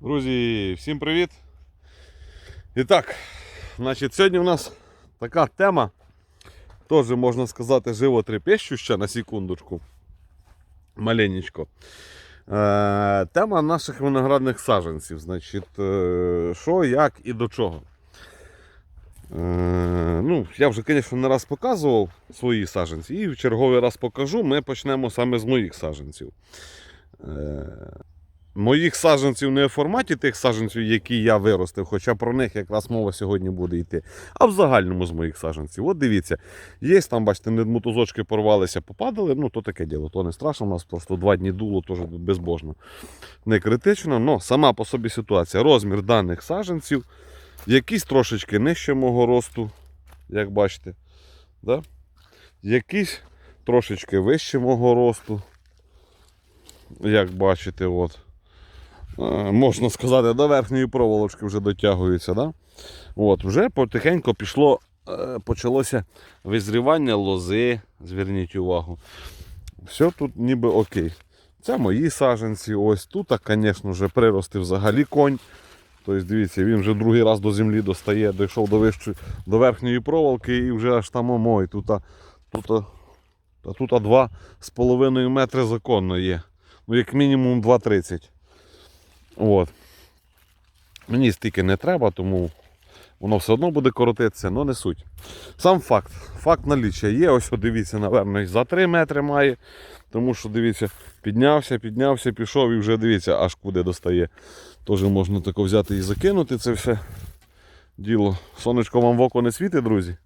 Друзі, всім привіт! І так, значить, сьогодні у нас така тема, теж можна сказати, животрепещуща на секундочку. Маленечко. Е, тема наших виноградних саджанців. Значить, е, що, як і до чого. Е, ну, я вже, звісно, не раз показував свої саджанці, і в черговий раз покажу. Ми почнемо саме з моїх саджанців. Е, моїх саджанців не в форматі тих саджанців, які я виростив, хоча про них якраз мова сьогодні буде йти, а в загальному з моїх саджанців. От дивіться, є там, бачите, мотузочки порвалися, попадали. Ну, то таке діло, то не страшно. У нас просто два дні дуло, теж безбожно. Не критично, але сама по собі ситуація. Розмір даних саджанців, якісь трошечки нижче мого росту, як бачите. Да? Якісь трошечки вище мого росту. Як бачите, от. Е, можна сказати, до верхньої проволочки вже дотягується. Да? От, вже потихеньку пішло, е, почалося визрівання лози, зверніть увагу. Все тут ніби окей. Це мої саджанці. Ось тут, звісно, вже прирости взагалі конь. Тобто, дивіться, він вже другий раз до землі достає, дійшов до вищої, до верхньої проволоки і вже аж там омой. Тут, тут, тут а два з половиною метри законно є. Ну, як мінімум 2,30. От. Мені стільки не треба, тому воно все одно буде коротитися, але не суть. Сам факт. Факт наліччя є. Ось дивіться, напевно, за 3 метри має. Тому що дивіться, піднявся, піднявся, пішов і вже дивіться, аж куди достає. Теж можна тако взяти і закинути це все діло. Сонечко вам в око не світить, друзі.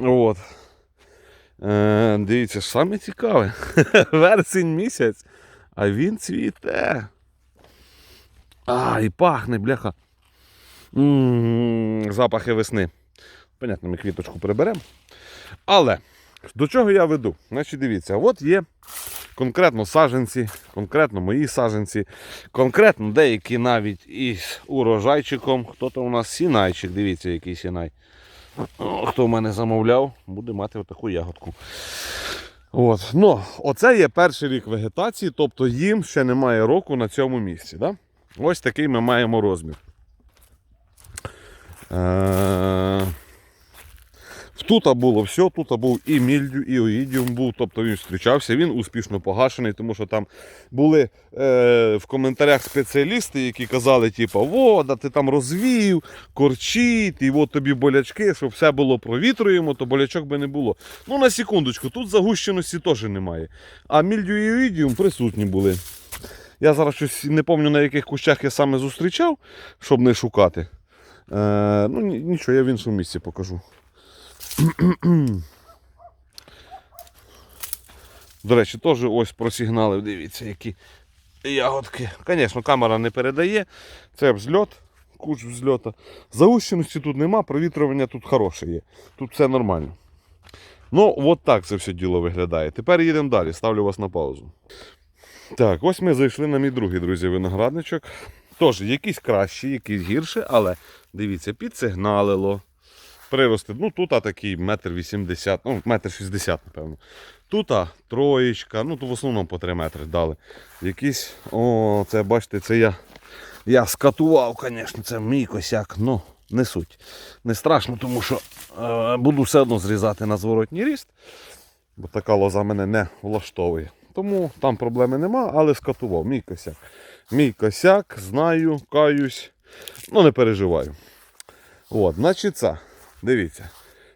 От. Е, дивіться, саме цікаве. Вересень місяць, а він цвіте. А, і пахне, бляха. м запахи весни. Понятно, ми квіточку приберемо. Але до чого я веду? Значить, дивіться, от є конкретно саджанці, конкретно мої саджанці, конкретно деякі навіть із урожайчиком. Хто то у нас сінайчик, дивіться, який сінай. Хто в мене замовляв, буде мати отаку ягодку. От. Ну, оце є перший рік вегетації, тобто їм ще немає року на цьому місці. Да? Ось такий ми маємо розмір. Е... Тут було все, тут був і мільдю, і оїдіум був, тобто він зустрічався, він успішно погашений, тому що там були е, в коментарях спеціалісти, які казали, типу, во, да ти там розвів, корчить, і от тобі болячки, щоб все було провітруємо, то болячок би не було. Ну, на секундочку, тут загущеності теж немає. А мільдю і оїдіум присутні були. Я зараз щось не пам'ятаю, на яких кущах я саме зустрічав, щоб не шукати. Е, ну, нічого, я в іншому місці покажу. До речі, теж ось просігнали, дивіться, які ягодки. Звісно, камера не передає. Це взльот, куч взльота. Загущеності тут нема, провітрювання тут хороше є. Тут все нормально. Ну, от так це все діло виглядає. Тепер їдемо далі, ставлю вас на паузу. Так, ось ми зайшли на мій другий, друзі, виноградничок. Тож, якісь кращі, якісь гірші, але дивіться, підсигналило. Прирости. Ну, тут такий метр вісімдесят, ну, метр шістдесят, напевно. Тут троєчка, ну, то в основному по 3 метри дали. Якісь, о, це бачите, це я, я скатував, звісно, це мій косяк, ну, не суть. Не страшно, тому що е, буду все одно зрізати на зворотній ріст, бо така лоза мене не влаштовує. Тому там проблеми нема, але скатував. Мій косяк. Мій косяк, знаю, каюсь, ну не переживаю. От, значить це. Дивіться,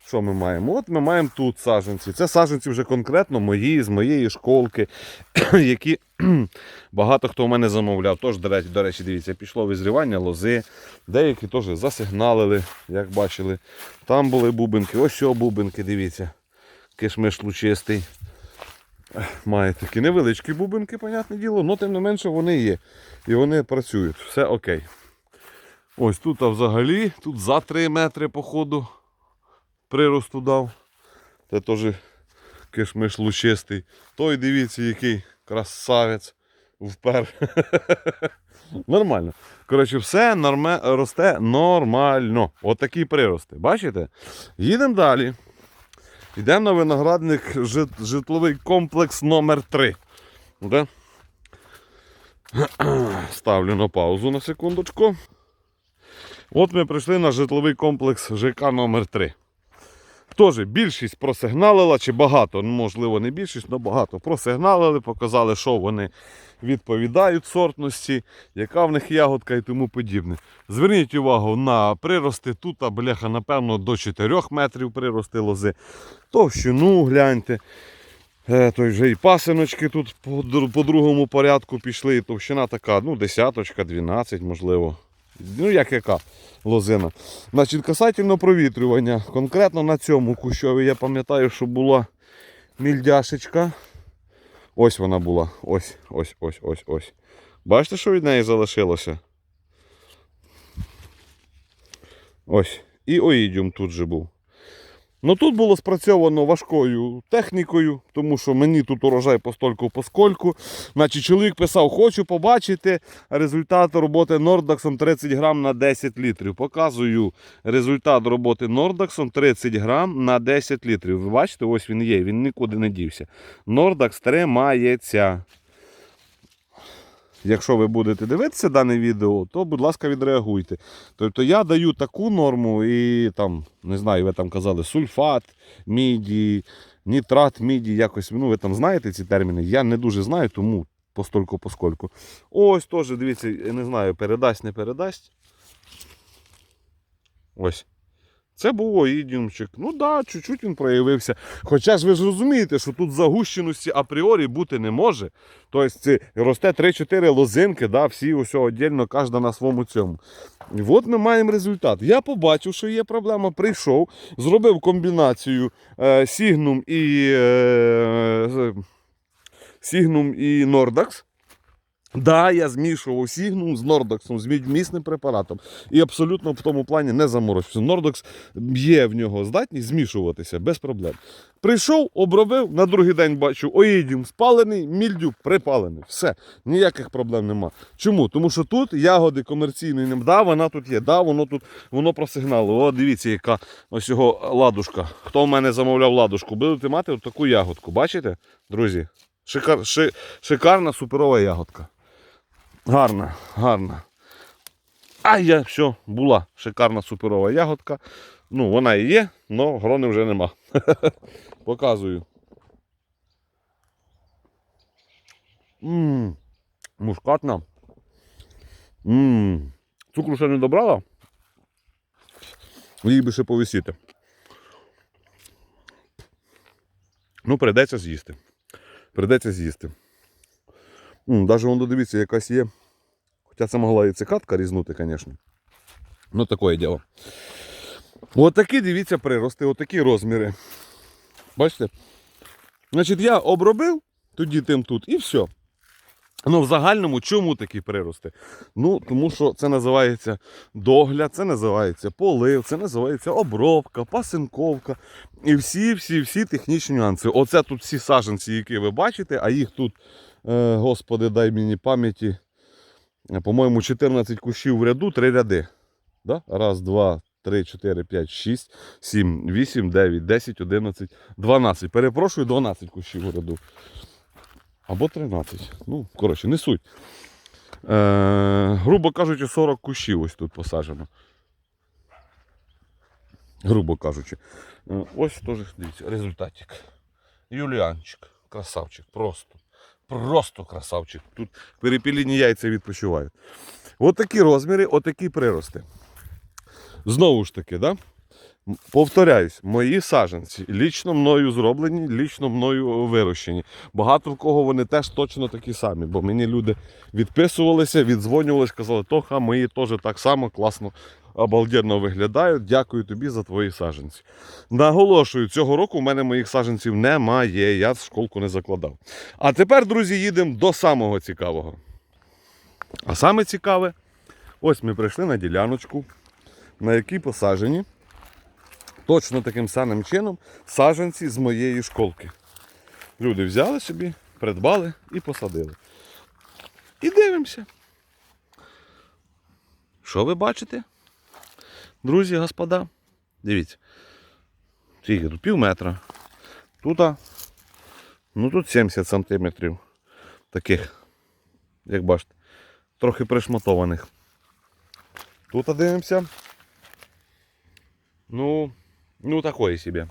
що ми маємо. От ми маємо тут саджанці. Це саджанці вже конкретно мої, з моєї школки, які багато хто в мене замовляв. Тож, до речі, дивіться, пішло визрівання лози. Деякі теж засигналили, як бачили. Там були бубенки, ось що бубенки, дивіться. Кишмиш лучистий. Має такі невеличкі бубенки, понятне діло, але тим не менше вони є. І вони працюють. Все окей. Ось тут а взагалі, тут за 3 метри походу приросту дав. Це теж кишмиш лучистий. Той дивіться, який красавець впер. Нормально. Коротше, все норме, росте нормально. Отакі прирости. Бачите? Їдемо далі. Йдемо на виноградник жит- житловий комплекс номер 3 Да? Ставлю на паузу на секундочку. От ми прийшли на житловий комплекс ЖК номер 3 Теж більшість просигналила, чи багато, ну, можливо, не більшість, але багато просигналили, показали, що вони відповідають сортності, яка в них ягодка і тому подібне. Зверніть увагу на прирости. Тут, бляха, напевно, до 4 метрів прирости лози. Товщину гляньте. Е, той вже і пасиночки тут по, другому порядку пішли. Товщина така, ну, десяточка, 12, можливо. Ну, як яка лозина. Значить, касательно провітрювання. Конкретно на цьому кущові я пам'ятаю, що була мільдяшечка. Ось вона була. Ось, ось, ось, ось, ось. Бачите, що від неї залишилося? Ось. І оїдіум тут же був. Ну тут було спрацьовано важкою технікою, тому що мені тут урожай постольку поскольку. Значить, чоловік писав, хочу побачити результат роботи Нордаксом 30 грам на 10 літрів. Показую результат роботи Нордаксом 30 грам на 10 літрів. Ви бачите, ось він є, він нікуди не дівся. Нордакс тримається. Якщо ви будете дивитися дане відео, то, будь ласка, відреагуйте. Тобто я даю таку норму і там, не знаю, ви там казали сульфат, міді, нітрат, міді, якось, ну ви там знаєте ці терміни. Я не дуже знаю, тому постольку поскольку. Ось теж, дивіться, не знаю, передасть, не передасть. Ось. Це був оїдіумчик. Ну так, да, чуть-чуть він проявився. Хоча ж ви ж розумієте, що тут загущеності апріорі бути не може. Тобто росте 3-4 лозинки, да, всі усе віддільно, кожна на своєму цьому. І от ми маємо результат. Я побачив, що є проблема, прийшов, зробив комбінацію е, Signum і е, Signum і Nordax. Да, я змішував Сігнум з Нордоксом, з міцним препаратом. І абсолютно в тому плані не заморочився. Нордокс є в нього здатність змішуватися без проблем. Прийшов, обробив, на другий день бачу, оїдіум спалений, мільдю припалений. Все, ніяких проблем нема. Чому? Тому що тут ягоди комерційної нема. Да, вона тут є, да, воно тут воно просигнало. О, дивіться, яка ось його ладушка. Хто в мене замовляв ладушку, будете мати таку ягодку. Бачите, друзі? Шикар, ши, шикарна суперова ягодка. Гарна, гарна. А я все, була шикарна суперова ягодка. Ну, вона і є, але грони вже нема. Показую. Ммм, мускатна. Ммм. Цукру ще не добрала. Їй би ще повисіти. Ну, прийдеться з'їсти. Прийдеться з'їсти. Даже воно, дивіться, якась є. Хоча це могла і цикатка різнути, звісно. Ну, таке діло. Отакі, дивіться, прирости, отакі розміри. Бачите? Значить, я обробив тоді тим тут і все. Ну, в загальному, чому такі прирости? Ну, тому що це називається догляд, це називається полив, це називається обробка, пасинковка і всі, всі, всі технічні нюанси. Оце тут всі саженці, які ви бачите, а їх тут, господи, дай мені пам'яті, е, по-моєму, 14 кущів в ряду, 3 ряди. Да? Раз, два, три, чотири, п'ять, шість, сім, вісім, дев'ять, десять, одинадцять, дванадцять. Перепрошую, 12 кущів в ряду. Або 13. Ну, коротше, не суть. Е, грубо кажучи, 40 кущів ось тут посаджено. Грубо кажучи. Е, ось теж, дивіться, результатик. Юліанчик, красавчик, просто. Просто красавчик. Тут перепілені яйця відпочивають. От розміри, отакі прирости. Знову ж таки, да? Повторяюсь, мої саджанці лічно мною зроблені, лічно мною вирощені. Багато в кого вони теж точно такі самі, бо мені люди відписувалися, віддзвонювалися, казали, Тоха, мої теж так само класно, обалденно виглядають. Дякую тобі за твої саджанці. Наголошую, цього року в мене моїх саджанців немає, я школку не закладав. А тепер, друзі, їдемо до самого цікавого. А саме цікаве, ось ми прийшли на діляночку, на якій посаджені точно таким самим чином саджанці з моєї школки. Люди взяли собі, придбали і посадили. І дивимося. Що ви бачите? Друзі, господа, дивіться. Скільки тут пів метра. Тут, ну тут 70 сантиметрів. Таких, як бачите. трохи пришматованих. Тут дивимося. Ну, ну такої собі.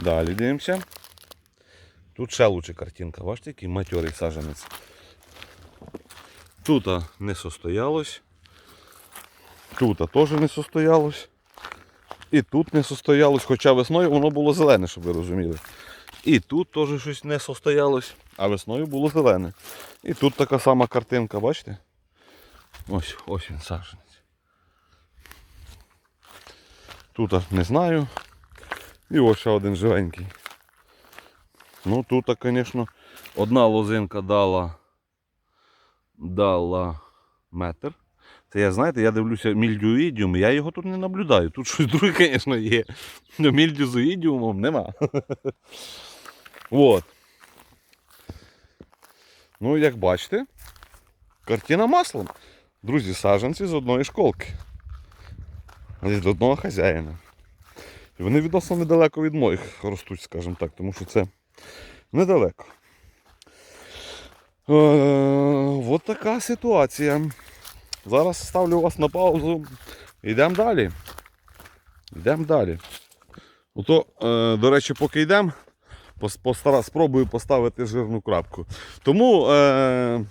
Далі дивимося. Тут ще лучше картинка. Бачите, який матьорий саженець. Тут не состоялось. Тут теж не состоялось. І тут не состоялось, хоча весною воно було зелене, щоб ви розуміли. І тут теж щось не состоялось, а весною було зелене. І тут така сама картинка, бачите? Ось, ось він саженець. Тут не знаю. І ось ще один живенький. Ну тут, звісно, одна лозинка дала, дала метр. Це я, знаєте, я дивлюся мільдюїдіум, я його тут не наблюдаю. Тут щось друге, звісно, є. Но мільдюзоїдіумом нема. От. Ну, як бачите, картина маслом. Друзі, саджанці з одної школки. Від одного хазяїна. І вони відносно недалеко від моїх ростуть, скажімо так, тому що це недалеко. Е, от така ситуація. Зараз ставлю вас на паузу. Йдемо далі. Йдемо далі. Ото, е, до речі, поки йдемо, постара- спробую поставити жирну крапку. Тому, е,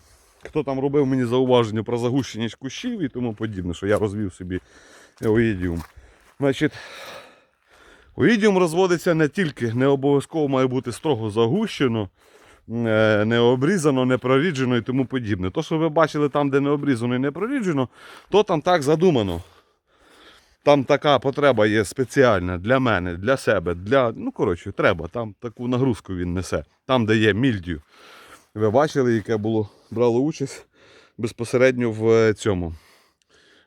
хто там робив мені зауваження про загущеність кущів і тому подібне, що я розвів собі оїдіум. Значить, оїдіум розводиться не тільки, не обов'язково має бути строго загущено, не обрізано, не проріджено і тому подібне. То, що ви бачили там, де не обрізано і не проріджено, то там так задумано. Там така потреба є спеціальна для мене, для себе, для. Ну, коротше, треба. Там таку нагрузку він несе. Там, де є мільдю. Ви бачили, яке було, брало участь безпосередньо в е, цьому.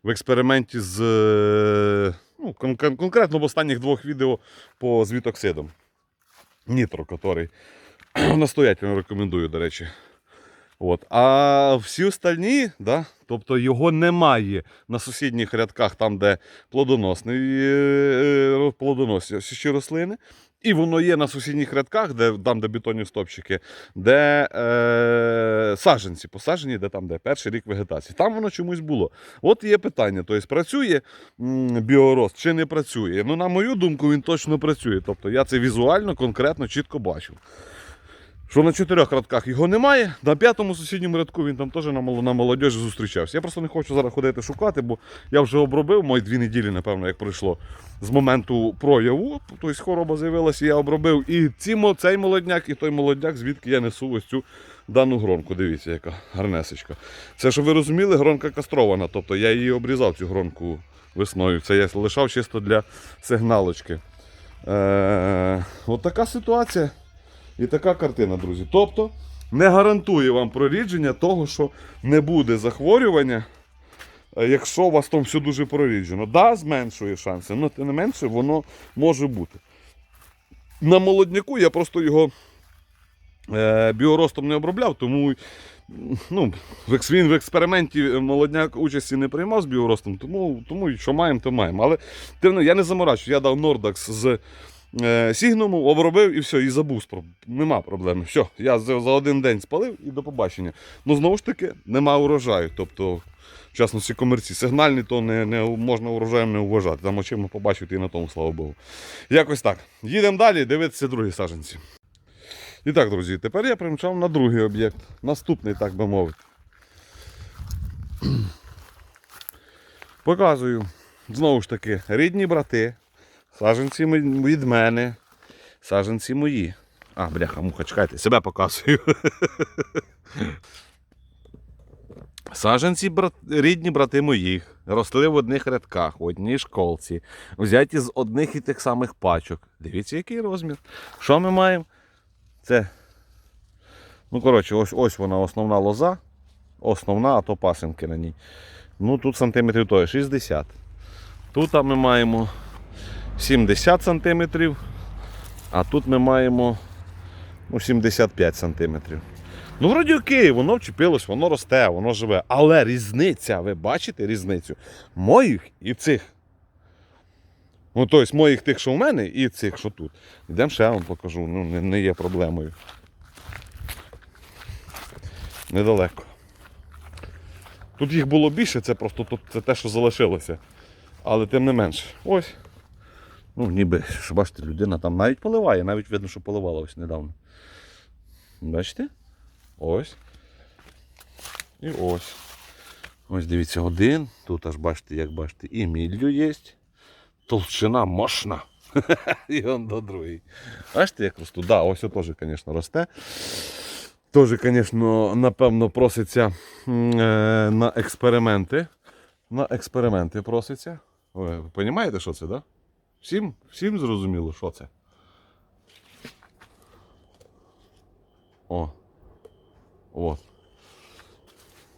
В експерименті з. е, Ну, кон- кон- конкретно в останніх двох відео по звітоксидам. Нітро, котрий. Настоятельно рекомендую, до речі. От. А всі остальні, да, тобто його немає на сусідніх рядках, там, де плодоносні, е, плодоносячі рослини. І воно є на сусідніх рядках, де, там, де бетонні стопчики, де е, саджанці посаджені, де там де перший рік вегетації. Там воно чомусь було. От є питання: тобто працює біорост чи не працює. Ну, на мою думку, він точно працює. Тобто я це візуально, конкретно, чітко бачу. Що на чотирьох рядках його немає, на п'ятому сусідньому рядку він там теж на, мол- на молодіжі зустрічався. Я просто не хочу зараз ходити шукати, бо я вже обробив мої дві неділі, напевно, як пройшло з моменту прояву. Тобто хвороба з'явилася, я обробив і ці, цей молодняк, і той молодняк, звідки я несу ось цю дану гронку. Дивіться, яка гарнесечка. Це, щоб ви розуміли, гронка кастрована. Тобто я її обрізав цю гронку весною. Це я лишав чисто для сигналочки. Е, от така ситуація. І така картина, друзі. Тобто не гарантує вам прорідження того, що не буде захворювання, е, якщо у вас там все дуже проріджено. Да, зменшує шанси, але тим не менше воно може бути. На молодняку я просто його е, біоростом не обробляв, тому ну, він в експерименті молодняк участі не приймав з біоростом, тому, тому що маємо, то маємо. Але я не заморачую, я дав Нордакс з е, Сігнуму, обробив і все, і забув. Нема проблеми. Все, я за, один день спалив і до побачення. Ну знову ж таки, нема урожаю. Тобто, в частності комерції, сигнальний, то не, не можна урожаєм не вважати. Там очима побачити і на тому, слава Богу. Якось так. Їдемо далі, дивитися другі саженці. І так, друзі, тепер я примчав на другий об'єкт. Наступний, так би мовити. Показую. Знову ж таки, рідні брати. Саженці від мене. Саженці мої. А, бляха, муха, чекайте, себе показую. Саженці брат... рідні брати моїх. Росли в одних рядках, в одній школці. Взяті з одних і тих самих пачок. Дивіться, який розмір. Що ми маємо? Це. Ну, коротше, ось ось вона основна лоза. Основна, а то пасинки на ній. Ну, тут сантиметрів то є 60. Тут ми маємо 70 сантиметрів, а тут ми маємо ну, 75 сантиметрів. Ну, вроді окей, воно вчепилось, воно росте, воно живе. Але різниця, ви бачите різницю? Моїх і цих. Ну, тобто, моїх тих, що в мене, і цих, що тут. Йдемо ще я вам покажу, ну, не, не є проблемою. Недалеко. Тут їх було більше, це просто тут це те, що залишилося. Але тим не менше. Ось. Ну, ніби, що бачите, людина там навіть поливає, навіть видно, що поливала ось недавно. Бачите? Ось. І ось. Ось дивіться, один. Тут аж бачите, як бачите, і міллю є. Толщина мощна. І он до другий. Бачите, як росту? Да, ось о теж, звісно, росте. Теж, звісно, напевно, проситься е, на експерименти. На експерименти проситься. Ви розумієте, що це, так? Да? Всім, всім зрозуміло, що це. О. От.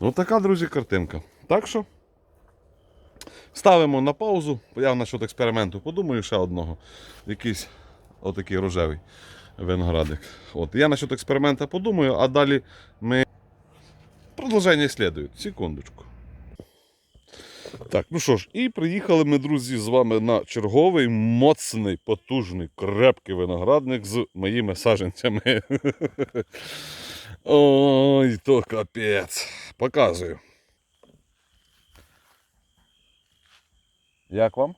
Ось така, друзі, картинка. Так що ставимо на паузу. Я насчет експерименту подумаю ще одного. Якийсь отакий рожевий виноградик. От. Я насчет експеримента подумаю, а далі ми. Продовження слідують. Секундочку. Так, ну що ж, і приїхали ми, друзі, з вами на черговий моцний, потужний, крепкий виноградник з моїми саженцями. Ой, то капець. Показую. Як вам?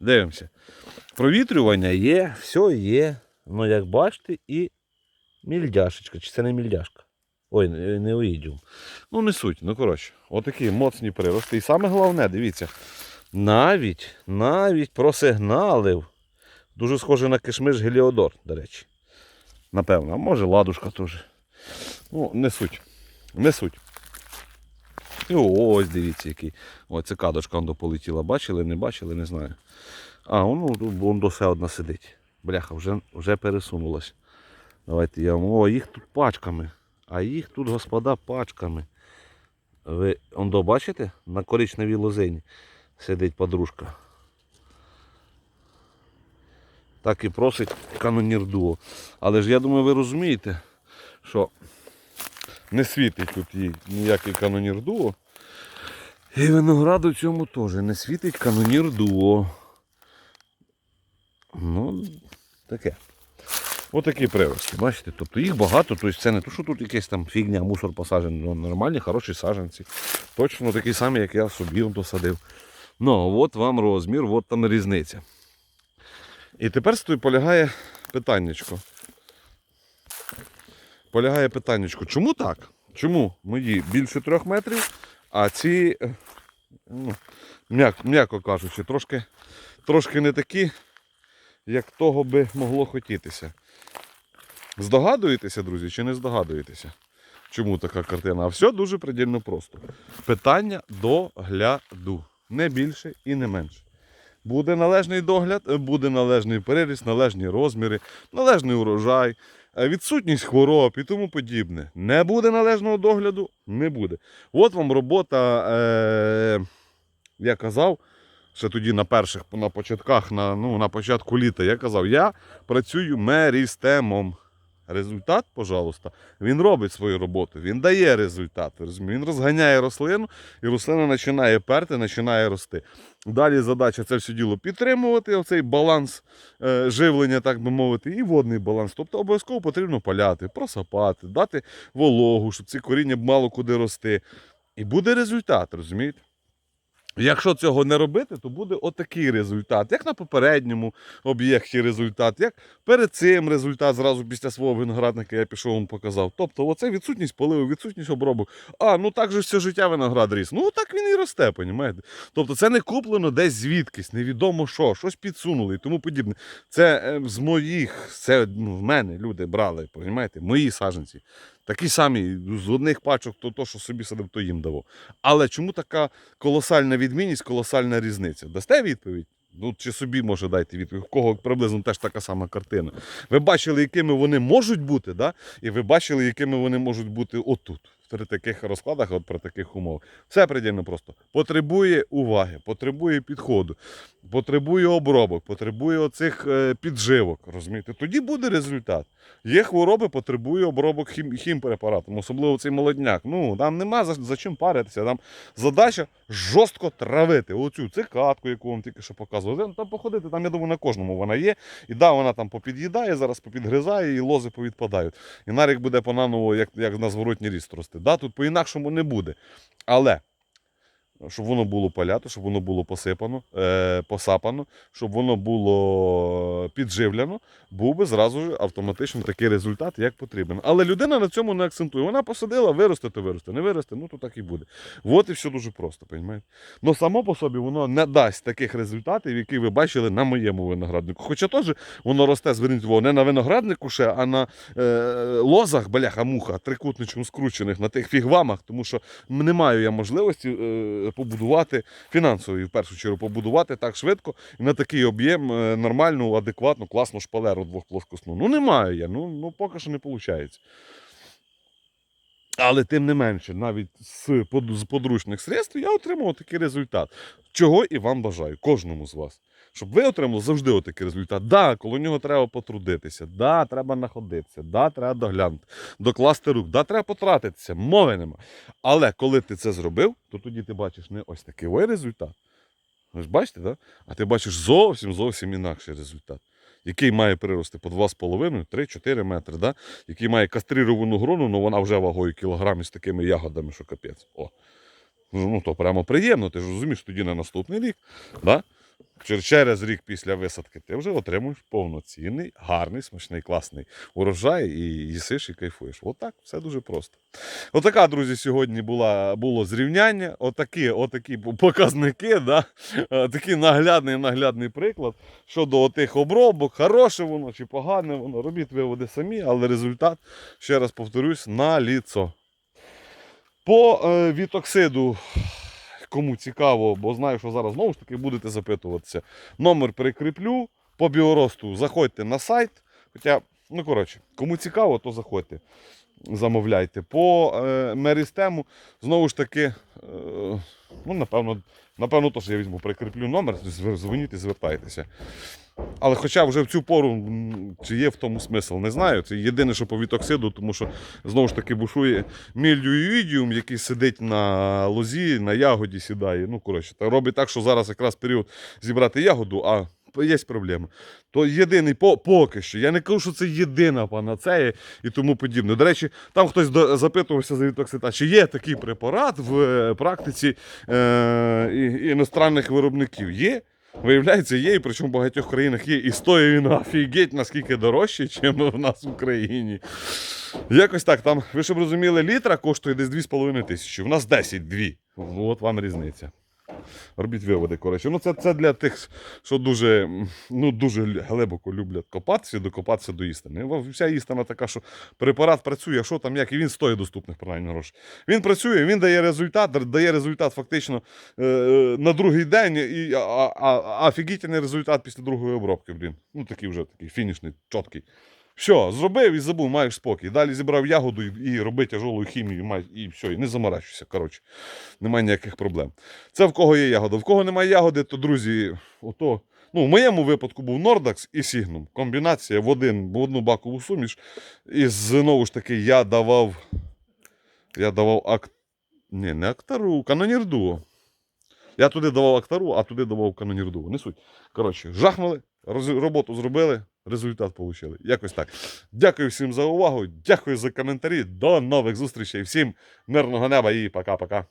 Дивимося. Провітрювання є, все є. Ну, як бачите, і мільдяшечка. Чи це не мільдяшка? Ой, не оїдіум. Ну, не суть. Ну, коротше, отакі моцні прирости. І саме головне, дивіться, навіть, навіть просигналив. Дуже схоже на кишмиш Геліодор, до речі. Напевно, а може ладушка теж. Ну, не суть. Не суть. І ось дивіться, який. Ось ця кадочка полетіла. Бачили, не бачили, не знаю. А, ну, воно все одна сидить. Бляха, вже, вже пересунулась. Давайте я вам. О, їх тут пачками. А їх тут, господа, пачками. Ви ондо бачите? На коричневій лозині сидить подружка. Так і просить канонір дуо. Але ж я думаю, ви розумієте, що не світить тут їй ніякий канонір дуо. І винограду цьому теж не світить канонір дуо. Ну, таке. Отакі прирости, бачите? Тобто їх багато, тобто це не то, що тут якась там фігня, мусор посаджений, ну, нормальні, хороші саджанці. Точно такі самі, як я собі он посадив. Ну, от вам розмір, от там різниця. І тепер стоїть полягає питаннячко. Полягає питаннячко, чому так? Чому мої більше трьох метрів, а ці, е, ну, м'яко кажучи, трошки, трошки не такі, як того би могло хотітися. Здогадуєтеся, друзі, чи не здогадуєтеся? Чому така картина? А все дуже предельно просто. Питання догляду. Не більше і не менше. Буде належний догляд, е, буде належний переріз, належні розміри, належний урожай, е, відсутність хвороб і тому подібне. Не буде належного догляду, не буде. От вам робота, е, я казав, ще тоді на перших на початках, на, ну, на початку літа, я казав, я працюю мерістемом. Результат, пожалуйста, він робить свою роботу, він дає результат. Він розганяє рослину, і рослина починає перти, починає рости. Далі задача це все діло підтримувати, оцей баланс е, живлення, так би мовити, і водний баланс. Тобто обов'язково потрібно поляти, просапати, дати вологу, щоб ці коріння мало куди рости. І буде результат, розумієте? Якщо цього не робити, то буде отакий результат, як на попередньому об'єкті результат, як перед цим результат зразу після свого виноградника я пішов вам показав. Тобто, оце відсутність поливу, відсутність обробок. А, ну так же все життя виноград ріс. Ну так він і росте, понімаєте? Тобто це не куплено десь звідкись, невідомо що, щось підсунули і тому подібне. Це е, з моїх, це ну, в мене люди брали, понімаєте, мої саджанці. Такі самі з одних пачок, то, то що собі садив, то їм давав. Але чому така колосальна відмінність, колосальна різниця? Дасте відповідь? Ну, чи собі може дайте відповідь, у кого приблизно теж така сама картина. Ви бачили, якими вони можуть бути, да? і ви бачили, якими вони можуть бути отут. При таких розкладах, от при таких умовах. Все предельно просто. Потребує уваги, потребує підходу, потребує обробок, потребує оцих е, підживок. Розумієте? Тоді буде результат. Є хвороби, потребує обробок хім, хімпрепаратом, особливо цей молодняк. Ну, там нема за, за чим паритися. Там задача жорстко травити. Оцю цикатку, яку вам тільки що показував. Там, походити, там, я думаю, на кожному вона є. І да, вона там попід'їдає, зараз попідгризає, і лози повідпадають. І нарік буде понаново, як, як на зворотній ріст рости. Да, тут по-інакшому не буде. Але щоб воно було палято, щоб воно було посипано, е, посапано, щоб воно було підживлено, був би зразу ж автоматично такий результат, як потрібен. Але людина на цьому не акцентує. Вона посадила, виросте, то виросте, не виросте, ну то так і буде. От і все дуже просто, розумієте? Ну само по собі воно не дасть таких результатів, які ви бачили на моєму винограднику. Хоча теж воно росте, зверніть увагу, не на винограднику ще, а на е, лозах, бляха-муха, трикутничому скручених, на тих фігвамах, тому що не маю я можливості е, побудувати фінансові, в першу чергу, побудувати так швидко і на такий об'єм е, нормальну, адекватну, класну шпалеру двохплоскосну. Ну, немає я, ну, ну поки що не виходить. Але тим не менше, навіть з подручних средств я отримав такий результат. Чого і вам бажаю, кожному з вас. Щоб ви отримали завжди отакий результат. Да, коло нього треба потрудитися, да, треба находитися, да, треба доглянути, докласти рук, да, треба потратитися, мови нема. Але коли ти це зробив, то тоді ти бачиш не ось такий ой результат. Ви ж бачите, да? а ти бачиш зовсім зовсім інакший результат, який має прирости по 2,5, 3-4 метри, да? який має кастрировану грону, але вона вже вагою кілограмів з такими ягодами, що капець. О. Ну, то прямо приємно, ти ж розумієш, тоді на наступний рік. Да? Чер- Через рік після висадки ти вже отримуєш повноцінний, гарний, смачний, класний урожай і їсиш і кайфуєш. Отак, все дуже просто. Отака, друзі, сьогодні була, було зрівняння. Отакі, отакі показники, да? Е, такий наглядний наглядний приклад щодо тих обробок, хороше воно чи погане воно. Робіть виводи самі, але результат, ще раз повторюсь, на ліцо. По е, вітоксиду, кому цікаво, бо знаю, що зараз знову ж таки будете запитуватися. Номер прикріплю. По біоросту заходьте на сайт. Хоча, ну коротше, кому цікаво, то заходьте, замовляйте. По е, мерістему, знову ж таки, е, ну, напевно, напевно, то, що я візьму, прикріплю номер, дзвоніть і звертайтеся. Але хоча вже в цю пору, чи є в тому смисл, не знаю. Це єдине, що по вітоксиду, тому що знову ж таки бушує мільюїдіум, який сидить на лозі, на ягоді сідає. Ну, коротше, та робить так, що зараз якраз період зібрати ягоду, а є проблема. То єдиний по, поки що. Я не кажу, що це єдина панацея і тому подібне. До речі, там хтось до- запитувався за вітоксид, а чи є такий препарат в е, практиці е, і- іностранних виробників? Є. Виявляється, є, і причому в багатьох країнах є. І стоїть він офігеть, наскільки дорожче, ніж в нас в Україні. Якось так, там, ви щоб розуміли, літра коштує десь 2,5 тисячі. У нас 10 2. Ну, от вам різниця. Робіть виводи, коротше. Ну, це, це для тих, що дуже, ну, дуже глибоко люблять копатися докопатися до істини. Вся істина така, що препарат працює, що там, як, і він стоїть доступних принаймні грошей. Він працює, він дає результат, дає результат фактично е, е, на другий день, і, а, а, а офігітельний результат після другої обробки, блін. Ну, такий вже такий фінішний, чіткий. Все, зробив і забув, маєш спокій. Далі зібрав ягоду і, роби тяжолу хімію, і все, і не заморачуйся. Коротше, немає ніяких проблем. Це в кого є ягода. В кого немає ягоди, то друзі, ото. Ну, в моєму випадку був Nordax і Signum. Комбінація в один, в одну бакову суміш. І знову ж таки я давав. Я давав ак... Ні, не актару, канонір дуо. Я туди давав актару, а туди давав канонір дуо. Не суть. Коротше, жахнули, роз- роботу зробили, результат отримали. Якось так. Дякую всім за увагу, дякую за коментарі. До нових зустрічей. Всім мирного неба і пока-пока.